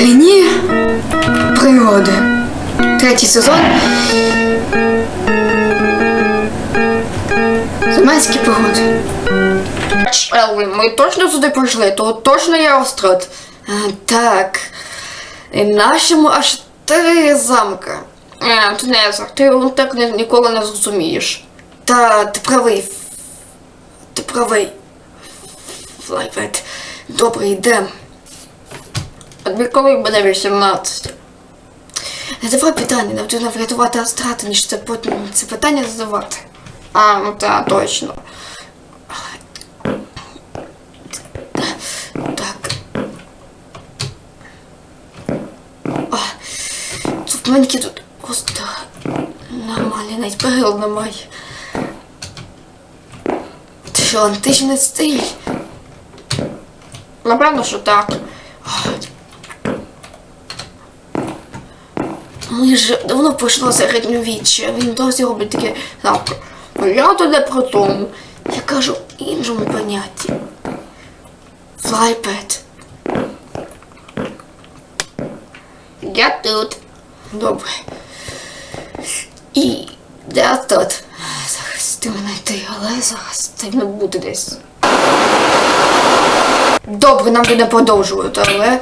Скрині пригоди. Третій сезон. Заманські пригоди. Елвін, ми точно сюди прийшли, то точно є остров. А, так. І нашому аж три замка. А, не ти он так ні- ніколи не зрозумієш. Та ти правий. Ти правий. Флайвет. Добре, йдемо. Тобі коли буде 18? Не давай питання, потрібно врятувати Астрата, ніж це потім це питання задавати. А, ну та, точно. Так. А, тут маленькі тут просто нормальні, навіть перил немає. Це що, античний стиль? Напевно, що так. Ми ж давно пройшло середньовіччя, він досі робить таке завтра. Я не про тому. Я кажу іншому понятті. Флайпед. Я тут. Добре. І де тут? Зараз ти мене йти, але зараз ти не буде десь. Добре, нам буде продовжувати, але.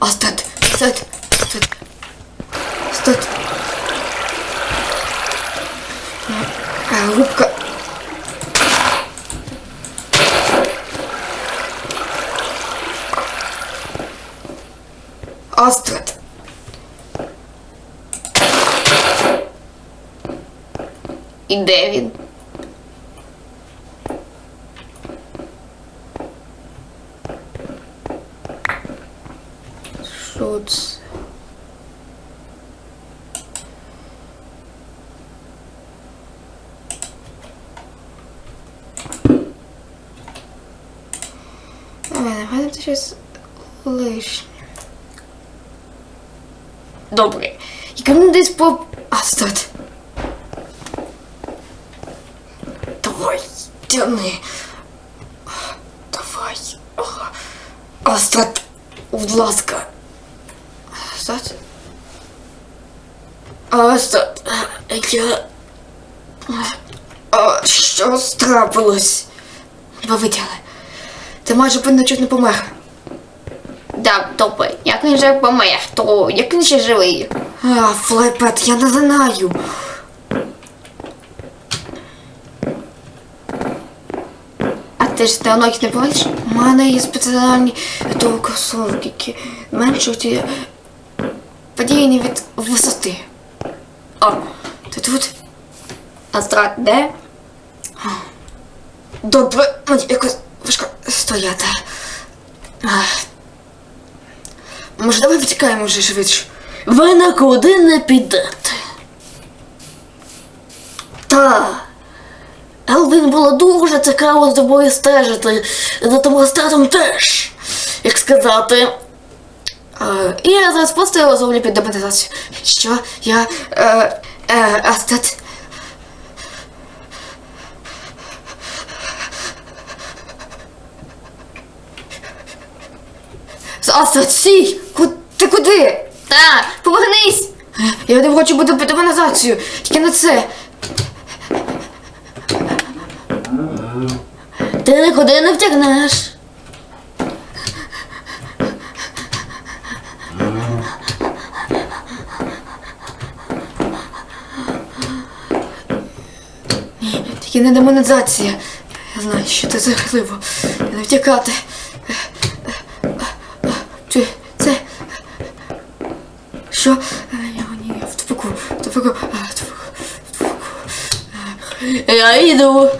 Остат, остат, остат. Остат. А, рубка. Астрид. І де? Що це? Давай, давай це щось лишнє. Добре. Яка мені десь по... Астат. Давай, тяни. Давай. Астат, будь ласка. Астат. Астат, я... А, що трапилось? Ви витягли. Ти майже певно чуть не помер. Да, добре. Як він же помер, то як він ще живий? А, флайпет, я не знаю. А ти ж ти ноги не бачиш? У мене є спеціальні кросовки, які зменшують е, падіння від висоти. О, ти тут? Астрат, де? Добре, мені якось стояти. Може, давай втікаємо вже швидше. Ви нікуди не підете. Та. Елвін було дуже цікаво з тобою стежити. За тому статом теж. Як сказати. Е, і я зараз просто зовлю під демонетизацію. Що? Я. Е, е, Астат. Астат, стій! Ку- Ти куди? Та, повернись! Я не хочу бути під демонетизацію. Тільки не це. Ти нікуди не втягнеш. Тільки не демонізація. Я знаю, що це жахливо. Не втікати. Я йду.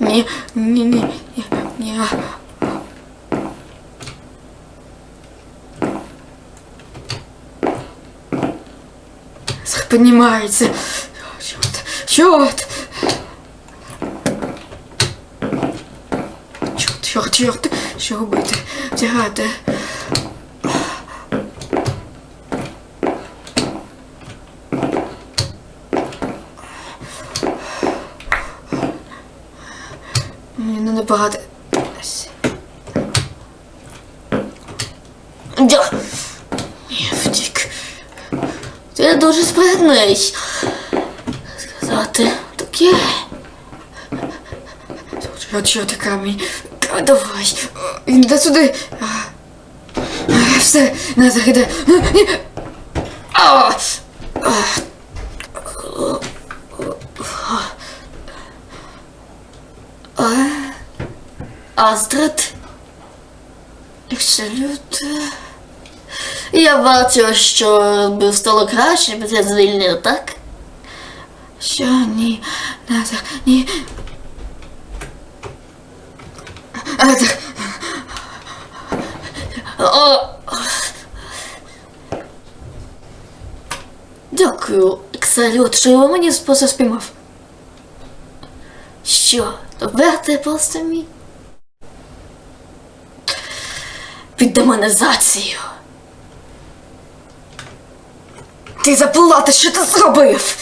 Ні, ні, ні, ні, ні. Черт! Чорт, чорт, чорт. Що робити? Втягати. Мені не набагато. Втік. Ти дуже спритний. Таке. Чого, чого ти камінь? Давай. Він йде сюди. Все, Назар іде. А, ні. А, а. Астрид. Я бачу, що стало краще, бо я звільнив, так? Що? Ні. Назар, ні. О! Дякую, що ви мені спосіб спіймав. Що, ти просто мій? Під демонізацію. ти заплатиш, що ти зробив?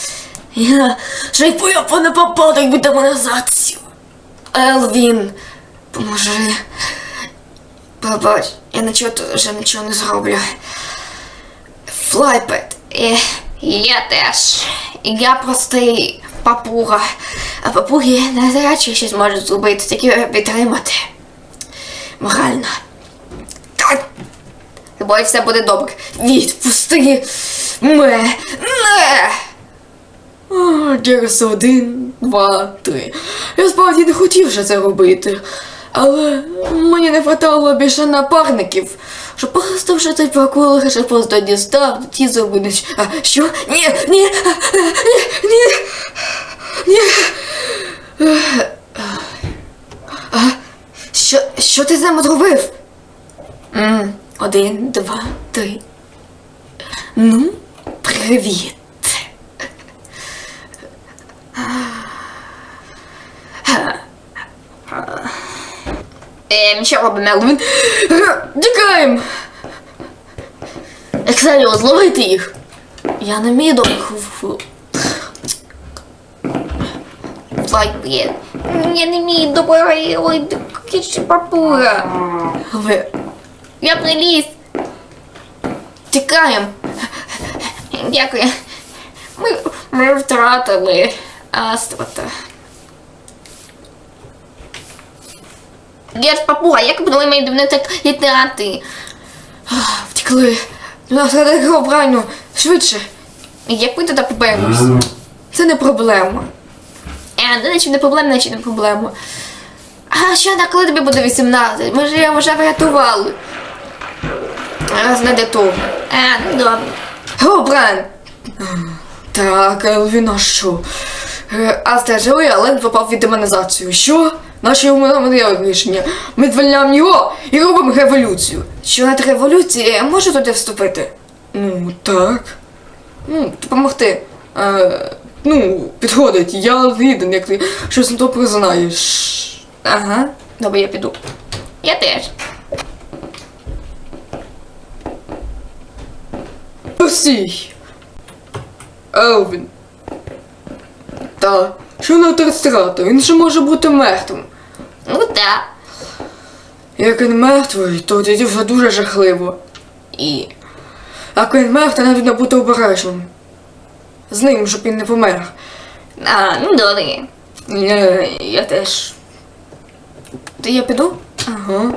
Я шайпую по непопадок під демонізацію. Елвін, поможи. Пробач, я нічого вже нічого не зроблю. Флайпет. Я теж. Я простий папуга. А папуги навряд щось можуть зробити, тільки підтримати. Морально. Так. Тобою все буде добре. Відпусти мене. Через один, два, три. Я справді не хотів вже це робити. Але мені не хватало більше напарників, щоб просто вже той прокурор, щоб просто дістав ті зробити. А що? Ні, ні, ні, ні, ні. А, що, що ти з ним зробив? Один, два, три. Ну, привіт. Ем, що робимо, Мелвін? Тікаємо! Ексаліо, зловити їх. Я не вмію добре ху- Флайпет. Я не вмію добре, ой, кичі папуга. Ви, Я приліз. тікаємо. Дякую. Ми, ми втратили Астрота. Я папуга, як мені не так літати? Втекли. Такого правильно. Швидше. Як ми туди поберемось? Це не проблема. Е, до речі, не проблема, наче не проблема. А що на коли тобі буде 18? Ми ж його вже врятували. Раз не того. Е, ну добре. О, Бран! Так, Елвін, а що? Е, Астер живий, але попав від демонізацію. Що? Наше йому є рішення. Ми звільняємо його і робимо революцію. Що над революції я можу туди вступити? Ну, так. Ну, допомогти. Е, ну, підходить, я згіден, як ти щось добре знаєш. Ага, добре, я піду. Я теж. Всій. Елвін. Та, що на Терстрата? Він же може бути мертвим. Ну так. Як він мертвий, то тоді вже дуже жахливо. І. Як він мертвий, треба бути обережним. З ним, щоб він не помер. А, ну добре. Я, я теж. Ти я піду? Ага.